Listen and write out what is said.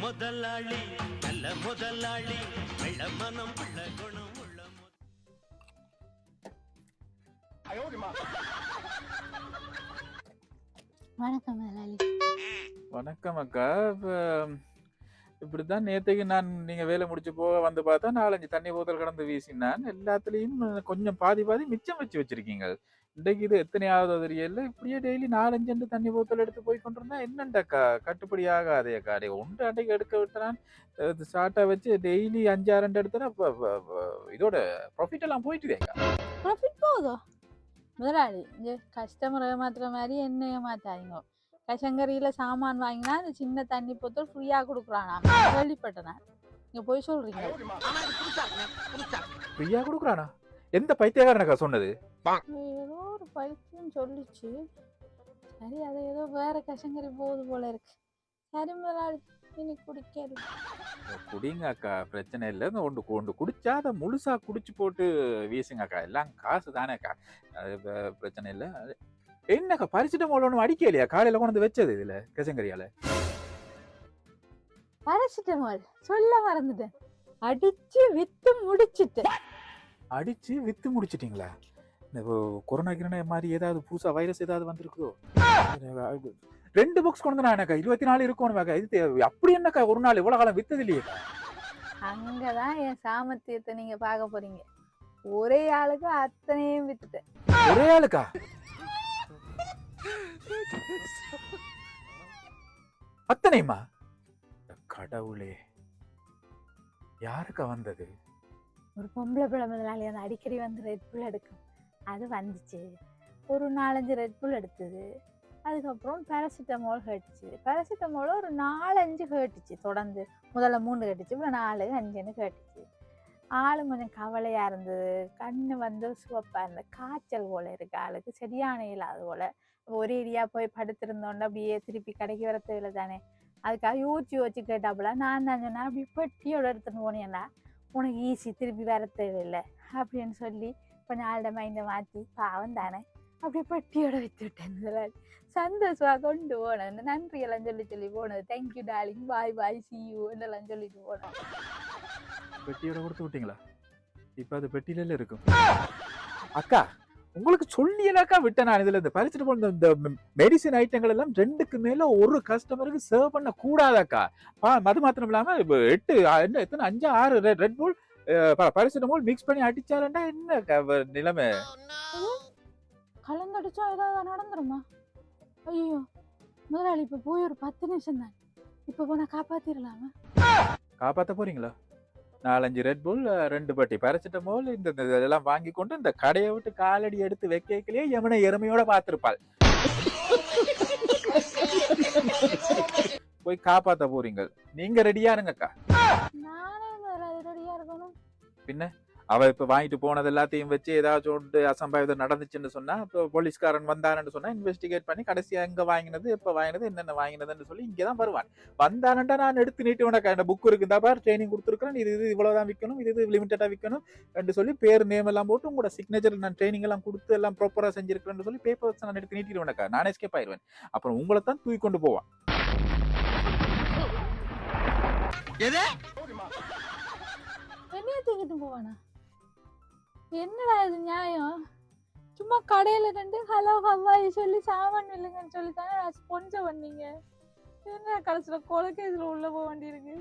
முதலாளி நல்ல முதலாளி வெள்ள மனம் உள்ள குணம் உள்ள வணக்கம் முதலாளி. வணக்கம் அக்கா. இப்போ இப்படித்தான் நேற்றுக்கு நான் நீங்கள் வேலை முடிச்சு போக வந்து பார்த்தா நாலஞ்சு தண்ணி போத்தல் கடந்து வீசினான். எல்லாத்துலேயும் கொஞ்சம் பாதி பாதி மிச்சம் வச்சு வச்சிருக்கீங்க. இன்றைக்கு இது எத்தனையாவது தெரியல இப்படியே டெய்லி நாலஞ்சு அண்டு தண்ணி போத்தல் எடுத்து போய் கொண்டிருந்தா என்னண்டக்கா கட்டுப்படி ஆகாதே அக்கா டே ஒன்று அன்றைக்கு எடுக்க விட்டுறான். ஸ்டார்ட்டாக வச்சு டெய்லி அஞ்சாறு ரெண்டு எடுத்தனா இதோட ப்ராஃபிட் எல்லாம் போயிட்டுதே அக்கா ப்ராஃபிட் போகுதோ முதலாளி இங்கே கஸ்டமர் ஏமாத்துற மாதிரி என்ன ஏமாத்தாதீங்க கசங்கரியில சாமான் வாங்கினா அந்த சின்ன தண்ணி போத்தல் ஃப்ரீயா கொடுக்குறானா? கேள்விப்பட்டேன் நீங்க போய் சொல்றீங்க. ஃப்ரீயாக கொடுக்குறானா? எந்த பைத்தியக்காரனக்கா சொன்னது? ஏதோ ஒரு பைத்தியம் சொல்லிச்சு. சரி அது ஏதோ வேற கசங்கரி போகுது போல இருக்கு. சரி முதலாளி இனி குடிக்காது. குடிங்க அக்கா பிரச்சனை இல்லை. இந்த ஒன்று ஒன்று குடிச்சா அதை முழுசா குடிச்சு போட்டு வீசுங்க அக்கா. எல்லாம் காசு தானே அக்கா. அது பிரச்சனை இல்லை. அது- என்னக்கா பறிச்சுட்டு ஒன்றும் அடிக்கலையா? காலையில கொண்டு வந்து வச்சது இதுல கிருஷ்ணகிரியால பரசிட்டமால் சொல்ல மறந்துட்டேன். அடிச்சு வித்து முடிச்சிட்டேன். அடிச்சு வித்து முடிச்சிட்டீங்களா? இந்த கொரோனா கிரண மாதிரி ஏதாவது புதுசா வைரஸ் ஏதாவது வந்திருக்குதோ? ரெண்டு புக்ஸ் கொண்டு நான் அக்கா? இருபத்தி நாலு இருக்கணும் அக்கா. இது அப்படி என்னக்கா? ஒரு நாள் இவ்வளவு காலம் வித்தது இல்லையே அங்கதான் என் சாமர்த்தியத்தை நீங்க பார்க்க போறீங்க. ஒரே ஆளுக்கு அத்தனையும் வித்துட்டேன். ஒரே ஆளுக்கா? அத்தனையுமா? கடவுளே. யாருக்கா வந்தது? ஒரு பொம்பளை பிள்ளை முதலாளி அந்த அடிக்கடி வந்து ரெட் புல் எடுக்கும். அது வந்துச்சு. ஒரு நாலஞ்சு ரெட் புல் எடுத்தது. அதுக்கப்புறம் பேராசிட்டமால் கேட்டுச்சு. பேராசிட்டமால் ஒரு நாலஞ்சு கேட்டுச்சு. தொடர்ந்து முதல்ல மூணு கேட்டுச்சு அப்புறம் நாலு அஞ்சுன்னு கேட்டுச்சு. ஆளும் கொஞ்சம் கவலையாக இருந்தது. கண்ணு வந்து சிவப்பாக இருந்தது. காய்ச்சல் போல் இருக்கு ஆளுக்கு. சரியான இல்லாத போல். ஒரே ஏரியா போய் படுத்திருந்தோன்னு அப்படியே திருப்பி கடைக்கு வர இல்லை தானே. அதுக்காக யோசிச்சு யோசிச்சு கேட்டாப்புல நான் தான் சொன்னேன் அப்படி பெட்டியோட எடுத்துன்னு போனேன்னா உனக்கு ஈஸி திருப்பி வர தேவையில்லை அப்படின்னு சொல்லி கொஞ்சம் ஆள்ட மைண்டை மாற்றி பாவம் தானே அப்படியே பட்டியோட வித்து விட்டேன் சந்தோஷமாக கொண்டு போனேன். நன்றி எல்லாம் சொல்லி சொல்லி போனது. Thank you darling bye bye see you எல்லாம் சொல்லிட்டு போனோம் பெட்டியோட கொடுத்து விட்டீங்களா? இப்போ அது பெட்டியில இருக்கும். அக்கா! உங்களுக்கு சொல்லியலாக்கா விட்டேன் நான் இதுல இந்த பறிச்சுட்டு போன இந்த மெடிசின் ஐட்டங்கள் எல்லாம் ரெண்டுக்கு மேல ஒரு கஸ்டமருக்கு சர்வ் பண்ண கூடாதாக்கா பா அது மாத்திரம் இல்லாம இப்ப எட்டு என்ன எத்தனை? அஞ்சு ஆறு ரெட் பூல் பரிசுடமோல் மிக்ஸ் பண்ணி அடிச்சாலண்டா என்ன நிலைமை? கலந்தடிச்சா ஏதாவது நடந்துருமா? ஐயோ முதலாளி இப்போ போய் ஒரு பத்து நிமிஷம் தான் இப்போ போனா காப்பாத்திரலாமா? காப்பாத்த போறீங்களா? நாலஞ்சு ரெட் புல் ரெண்டு பட்டி. பாராசிட்டமால் இந்த இதெல்லாம் வாங்கி கொண்டு இந்த கடையை விட்டு காலடி எடுத்து வைக்கலையே எவனை எருமையோட பார்த்திருப்பாள். போய் காப்பாத்த போறீங்க. நீங்க ரெடியா இருங்கக்கா. பின்ன? அவ இப்ப வாங்கிட்டு போனது எல்லாத்தையும் வச்சு ஏதாச்சும் ஒன்று அசம்பாவிதம் நடந்துச்சுன்னு சொன்னா இப்போ போலீஸ்காரன் வந்தானன்னு சொன்னா இன்வெஸ்டிகேட் பண்ணி கடைசியா எங்க வாங்கினது எப்ப வாங்கினது என்னென்ன வாங்கினதுன்னு சொல்லி இங்கதான் வருவான். வந்தானண்டா நான் எடுத்து நீட்டு உனக்கு அந்த புக் இருக்குதா பார் ட்ரைனிங் கொடுத்துருக்கேன் இது இது இவ்வளவுதான் விற்கணும் இது இது லிமிட்டடா விற்கணும் என்று சொல்லி பேர் நேம் எல்லாம் போட்டு உங்களோட சிக்னேச்சர் நான் ட்ரைனிங் எல்லாம் கொடுத்து எல்லாம் ப்ராப்பரா செஞ்சிருக்கிறேன்னு சொல்லி பேப்பர்ஸ் நான் எடுத்து நீட்டிடுவேனக்கா நான் எஸ்கேப் ஆயிடுவேன். அப்புறம் உங்களை தான் தூக்கி கொண்டு போவான். தூக்கிட்டு போவானா? என்னடா இது நியாயம்? சும்மா கடையில நின்று ஹலோ ஹவாய் சொல்லி சாமான் இல்லைங்கன்னு சொல்லி தானே நான் ஸ்பான்ச பண்ணீங்க என்ன கடைசியில் கொலைக்கேஜில் உள்ளே போக வேண்டியிருக்கு?